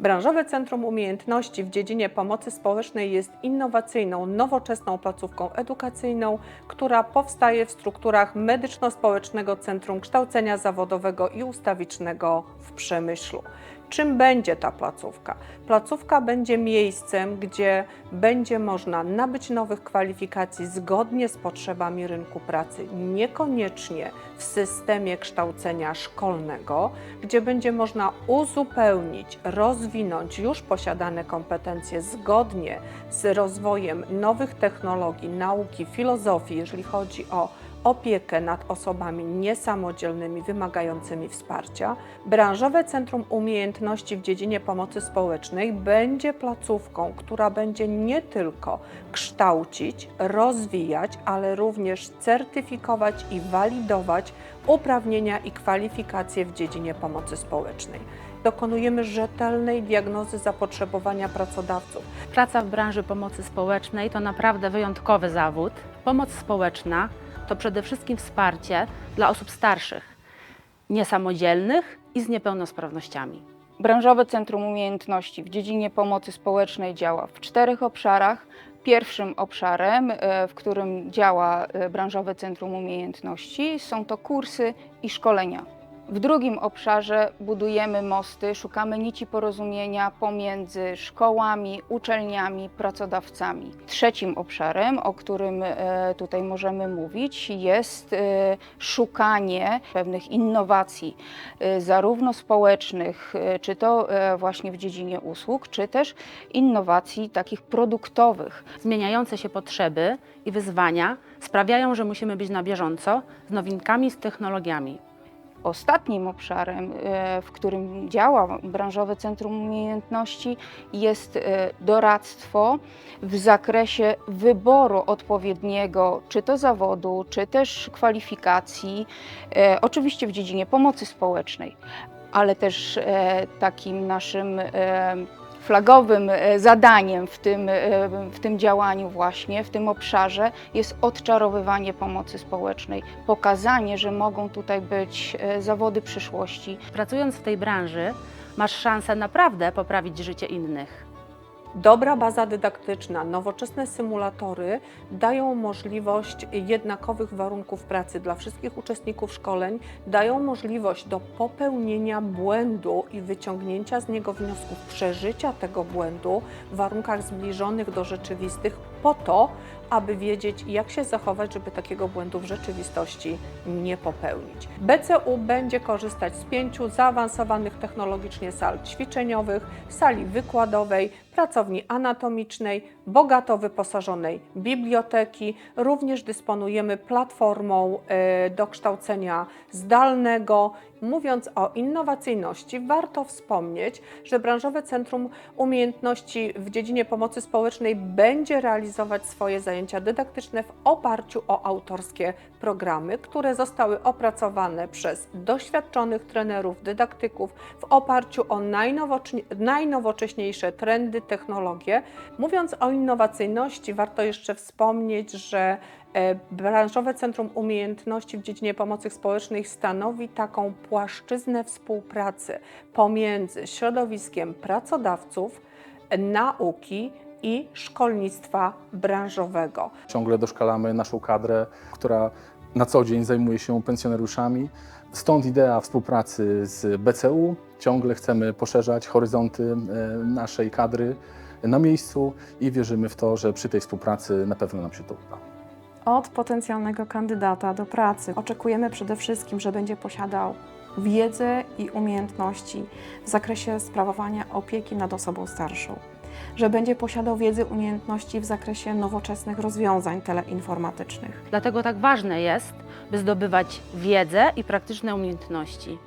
Branżowe Centrum Umiejętności w dziedzinie pomocy społecznej jest innowacyjną, nowoczesną placówką edukacyjną, która powstaje w strukturach Medyczno-Społecznego Centrum Kształcenia Zawodowego i Ustawicznego w Przemyślu. Czym będzie ta placówka? Placówka będzie miejscem, gdzie będzie można nabyć nowych kwalifikacji zgodnie z potrzebami rynku pracy, niekoniecznie w systemie kształcenia szkolnego, gdzie będzie można uzupełnić, rozwinąć już posiadane kompetencje zgodnie z rozwojem nowych technologii, nauki, filozofii, jeżeli chodzi o opiekę nad osobami niesamodzielnymi, wymagającymi wsparcia. Branżowe Centrum Umiejętności w dziedzinie pomocy społecznej będzie placówką, która będzie nie tylko kształcić, rozwijać, ale również certyfikować i walidować uprawnienia i kwalifikacje w dziedzinie pomocy społecznej. Dokonujemy rzetelnej diagnozy zapotrzebowania pracodawców. Praca w branży pomocy społecznej to naprawdę wyjątkowy zawód. Pomoc społeczna to przede wszystkim wsparcie dla osób starszych, niesamodzielnych i z niepełnosprawnościami. Branżowe Centrum Umiejętności w dziedzinie pomocy społecznej działa w czterech obszarach. Pierwszym obszarem, e, w którym działa e, Branżowe Centrum Umiejętności, są to kursy i szkolenia. W drugim obszarze budujemy mosty, szukamy nici porozumienia pomiędzy szkołami, uczelniami, pracodawcami. Trzecim obszarem, o którym e, tutaj możemy mówić, jest e, szukanie pewnych innowacji, e, zarówno społecznych, czy to właśnie w dziedzinie usług, czy też innowacji takich produktowych. Zmieniające się potrzeby i wyzwania sprawiają, że musimy być na bieżąco z nowinkami, z technologiami. Ostatnim obszarem, e, w którym działa Branżowe Centrum Umiejętności, jest e, doradztwo w zakresie wyboru odpowiedniego, czy to zawodu, czy też kwalifikacji, e, oczywiście w dziedzinie pomocy społecznej, ale też takim naszym flagowym e, zadaniem w tym, e, w tym działaniu właśnie, w tym obszarze jest odczarowywanie pomocy społecznej, pokazanie, że mogą tutaj być e, zawody przyszłości. Pracując w tej branży, masz szansę naprawdę poprawić życie innych. Dobra baza dydaktyczna, nowoczesne symulatory dają możliwość jednakowych warunków pracy dla wszystkich uczestników szkoleń, dają możliwość do popełnienia błędu i wyciągnięcia z niego wniosków, przeżycia tego błędu w warunkach zbliżonych do rzeczywistych, po to, aby wiedzieć, jak się zachować, żeby takiego błędu w rzeczywistości nie popełnić. BCU będzie korzystać z pięciu zaawansowanych technologicznie sal ćwiczeniowych, sali wykładowej, pracowni anatomicznej, bogato wyposażonej biblioteki. Również dysponujemy platformą e, do kształcenia zdalnego. Mówiąc o innowacyjności, warto wspomnieć, że Branżowe Centrum Umiejętności w dziedzinie pomocy społecznej będzie realizować swoje zajęcia dydaktyczne w oparciu o autorskie programy, które zostały opracowane przez doświadczonych trenerów, dydaktyków w oparciu o najnowocześniejsze trendy, technologie. Mówiąc o innowacyjności, warto jeszcze wspomnieć, że e, Branżowe Centrum Umiejętności w dziedzinie pomocy społecznej stanowi taką płaszczyznę współpracy pomiędzy środowiskiem pracodawców, nauki i szkolnictwa branżowego. Ciągle doszkalamy naszą kadrę, która na co dzień zajmuje się pensjonariuszami. Stąd idea współpracy z BCU. Ciągle chcemy poszerzać horyzonty e, naszej kadry na miejscu i wierzymy w to, że przy tej współpracy na pewno nam się to uda. Od potencjalnego kandydata do pracy oczekujemy przede wszystkim, że będzie posiadał wiedzę i umiejętności w zakresie sprawowania opieki nad osobą starszą, że będzie posiadał wiedzę, umiejętności w zakresie nowoczesnych rozwiązań teleinformatycznych, Dlatego tak ważne jest, by zdobywać wiedzę i praktyczne umiejętności.